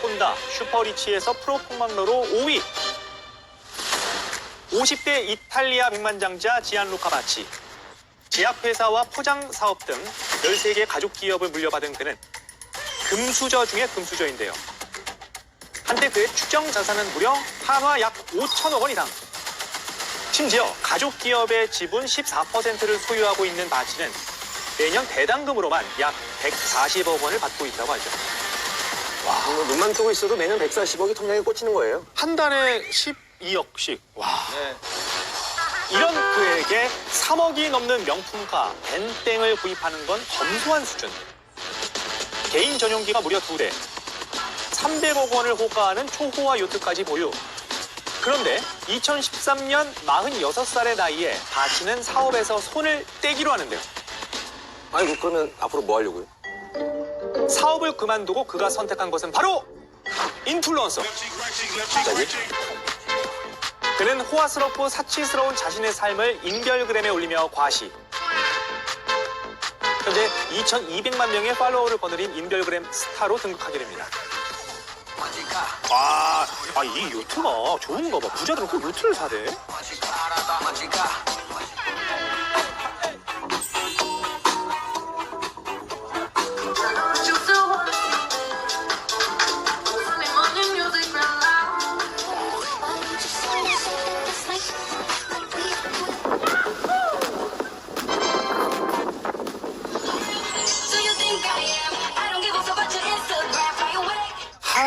본다 슈퍼리치에서 프로 폭망로로 5위 50대 이탈리아 백만장자 지안루카 바치 제약회사와 포장 사업 등 13개 가족 기업을 물려받은 그는 금수저 중에 금수저인데요. 한때 그의 추정 자산은 무려 한화 약 5천억 원 이상. 심지어 가족 기업의 지분 14%를 소유하고 있는 바치는 매년 배당금으로만 약 140억 원을 받고 있다고 하죠. 뭐 눈만 뜨고 있어도 매년 140억이 통장에 꽂히는 거예요. 한 달에 12억씩. 와. 이런 그에게 3억이 넘는 명품가 벤땡을 구입하는 건 검소한 수준. 개인 전용기가 무려 두 대. 300억 원을 호가하는 초호화 요트까지 보유. 그런데 2013년 46살의 나이에 바치는 사업에서 손을 떼기로 하는데요. 아이고 그러면 앞으로 뭐 하려고요? 사업을 그만두고 그가 선택한 것은 바로 인플루언서. 그는 호화스럽고 사치스러운 자신의 삶을 인별그램에 올리며 과시. 현재 2,200만 명의 팔로워를 거느린 인별그램 스타로 등극하게 됩니다. 아, 아, 이 요트가 좋은가 봐. 부자들은 꼭 요트를 사대.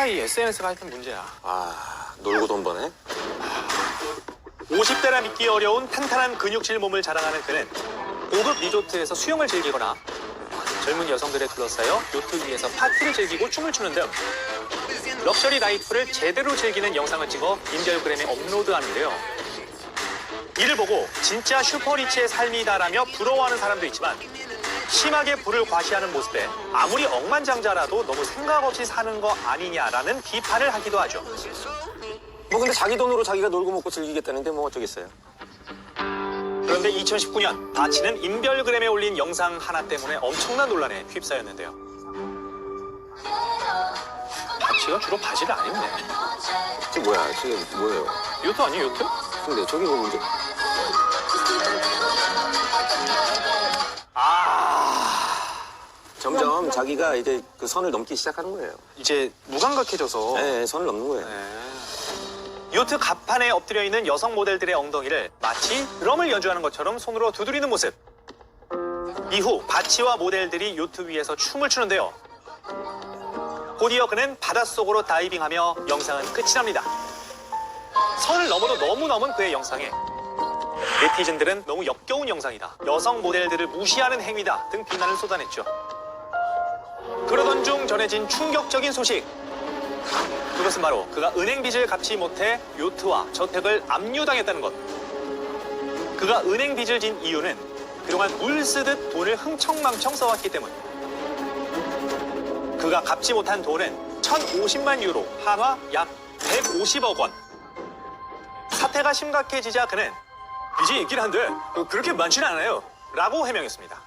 하이, SNS가 하여튼 문제야. 아 놀고 돈 버네. 50대라 믿기 어려운 탄탄한 근육질 몸을 자랑하는 그는 고급 리조트에서 수영을 즐기거나 젊은 여성들에 둘러싸여 요트 위에서 파티를 즐기고 춤을 추는 등 럭셔리 라이프를 제대로 즐기는 영상을 찍어 인별그램에 업로드하는데요. 이를 보고 진짜 슈퍼리치의 삶이다라며 부러워하는 사람도 있지만 심하게 부를 과시하는 모습에 아무리 억만장자라도 너무 생각 없이 사는 거 아니냐라는 비판을 하기도 하죠. 뭐 근데 자기 돈으로 자기가 놀고 먹고 즐기겠다는데 뭐 어쩌겠어요. 그런데 2019년 바치는 인별그램에 올린 영상 하나 때문에 엄청난 논란에 휩싸였는데요. 바치가 주로 바지를 안 입네. 이게 뭐야? 저게 뭐예요? 요트 아니에요, 요트? 근데 저기 뭐 문제? 점점 자기가 이제 그 선을 넘기 시작하는 거예요. 이제 무감각해져서. 네, 선을 넘는 거예요. 네. 요트 갑판에 엎드려 있는 여성 모델들의 엉덩이를 마치 드럼을 연주하는 것처럼 손으로 두드리는 모습. 이후 바치와 모델들이 요트 위에서 춤을 추는데요. 곧이어 그는 바닷속으로 다이빙하며 영상은 끝이 납니다. 선을 넘어도 너무 넘은 그의 영상에 네티즌들은 너무 역겨운 영상이다. 여성 모델들을 무시하는 행위다. 등 비난을 쏟아냈죠. 그러던 중 전해진 충격적인 소식. 그것은 바로 그가 은행 빚을 갚지 못해 요트와 저택을 압류당했다는 것. 그가 은행 빚을 진 이유는 그동안 물 쓰듯 돈을 흥청망청 써왔기 때문. 그가 갚지 못한 돈은 1,050만 유로, 한화 약 150억 원. 사태가 심각해지자 그는 빚이 있긴 한데 그렇게 많지는 않아요. 라고 해명했습니다.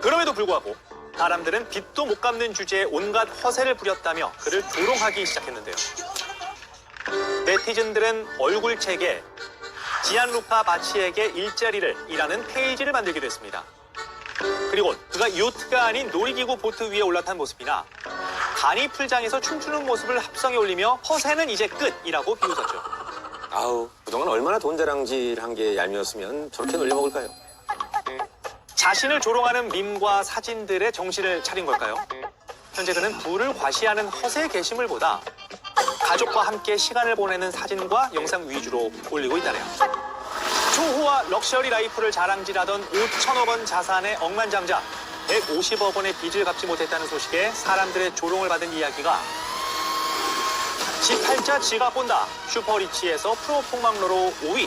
그럼에도 불구하고 사람들은 빚도 못 갚는 주제에 온갖 허세를 부렸다며 그를 조롱하기 시작했는데요. 네티즌들은 얼굴책에 지안루카 바치에게 일자리를 이라는 페이지를 만들기도 했습니다. 그리고 그가 요트가 아닌 놀이기구 보트 위에 올라탄 모습이나 간이 풀장에서 춤추는 모습을 합성해 올리며 허세는 이제 끝이라고 비웃었죠. 아우 그동안 얼마나 돈 자랑질한 게 얄미웠으면 저렇게 놀려먹을까요? 자신을 조롱하는 밈과 사진들의 정신을 차린 걸까요? 현재 그는 부를 과시하는 허세 게시물보다 가족과 함께 시간을 보내는 사진과 영상 위주로 올리고 있다네요. 초호화 럭셔리 라이프를 자랑질하던 5천억 원 자산의 억만장자 150억 원의 빚을 갚지 못했다는 소식에 사람들의 조롱을 받은 이야기가 지 팔자 지가 본다 슈퍼리치에서 프로 폭망로로 5위